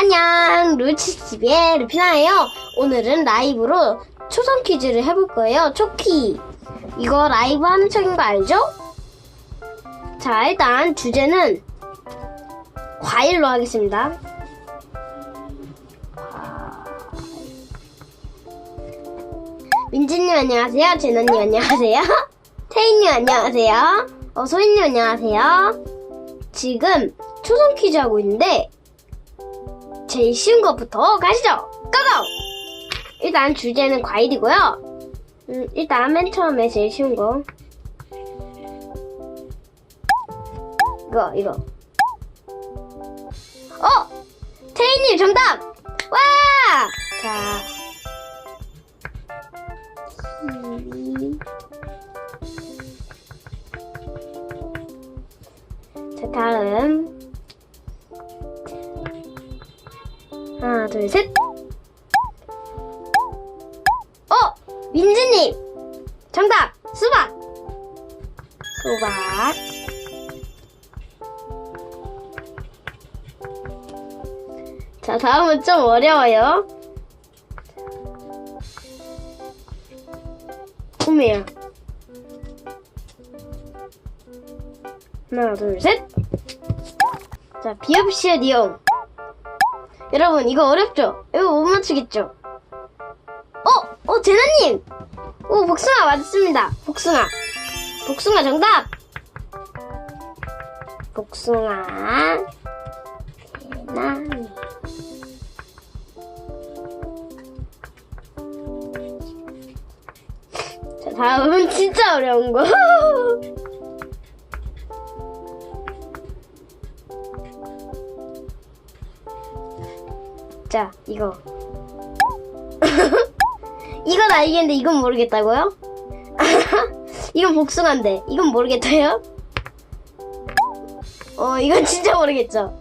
안녕 루치TV의 루피나예요. 오늘은 라이브로 초성 퀴즈를 해볼 거예요 초키. 이거 라이브 하는 척인 거 알죠? 자 일단 주제는 과일로 하겠습니다. 민지님 안녕하세요 제너님 안녕하세요 태희님 안녕하세요 어 소희님 안녕하세요. 지금 초성 퀴즈 하고 있는데 제일 쉬운 것부터 가시죠. 고고! 일단 주제는 과일이고요. 음, 일단 맨 처음에 제일 쉬운 거. 이거, 이거. 어! 태희님 정답! 와! 자. 키위. 자, 다음. 하나, 둘, 셋. 어! 민지님! 정답! 수박! 수박. 자, 다음은 좀 어려워요. 꿈이야. 하나, 둘, 셋. 자, 비읍시옷 이용. 여러분 이거 어렵죠? 이거 못 맞추겠죠? 어? 어 제나님! 오 복숭아 맞습니다 복숭아 복숭아 정답! 복숭아 제나님 자 다음은 진짜 어려운 거 자, 이거. 이건 알겠는데 이건 모르겠다고요? 이건 복숭아인데 이건 모르겠어요? 어, 이건 진짜 모르겠죠?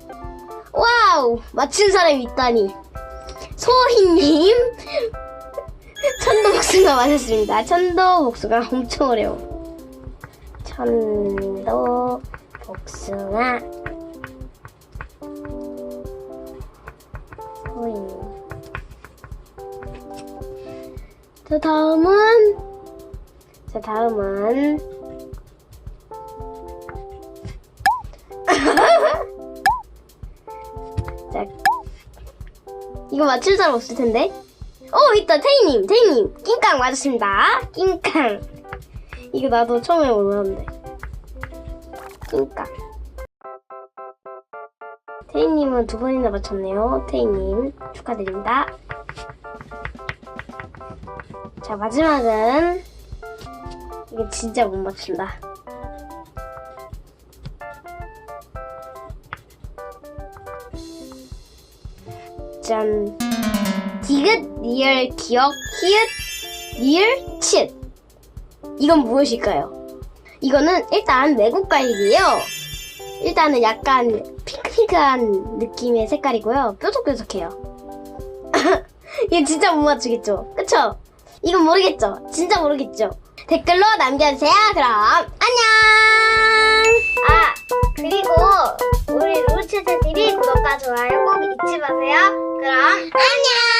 와우! 맞춘 사람이 있다니. 소희님? 천도 복숭아 맞았습니다. 천도 복숭아 엄청 어려워. 천도 복숭아. 소희. 자, 다음은, 자, 다음은, 자, 이거 맞출 사람 없을 텐데? 어, 있다, 태희님, 태희님. 낑깡 맞았습니다. 낑깡. 이거 나도 처음에 몰랐는데. 낑깡. 태희님은 두 번이나 맞췄네요. 태희님, 축하드립니다. 자, 마지막은, 이게 진짜 못 맞춘다. 짠. 디귿, 리얼, 기억, 히읗, 리얼, 칫. 이건 무엇일까요? 이거는 일단 외국 과일이에요. 일단은 약간 핑크핑크한 느낌의 색깔이고요. 뾰족뾰족해요. 이거 진짜 못 맞추겠죠? 그쵸? 이건 모르겠죠? 진짜 모르겠죠? 댓글로 남겨주세요. 그럼 안녕! 아, 그리고 우리 루치스 TV 구독과 좋아요 꼭 잊지 마세요. 그럼 안녕!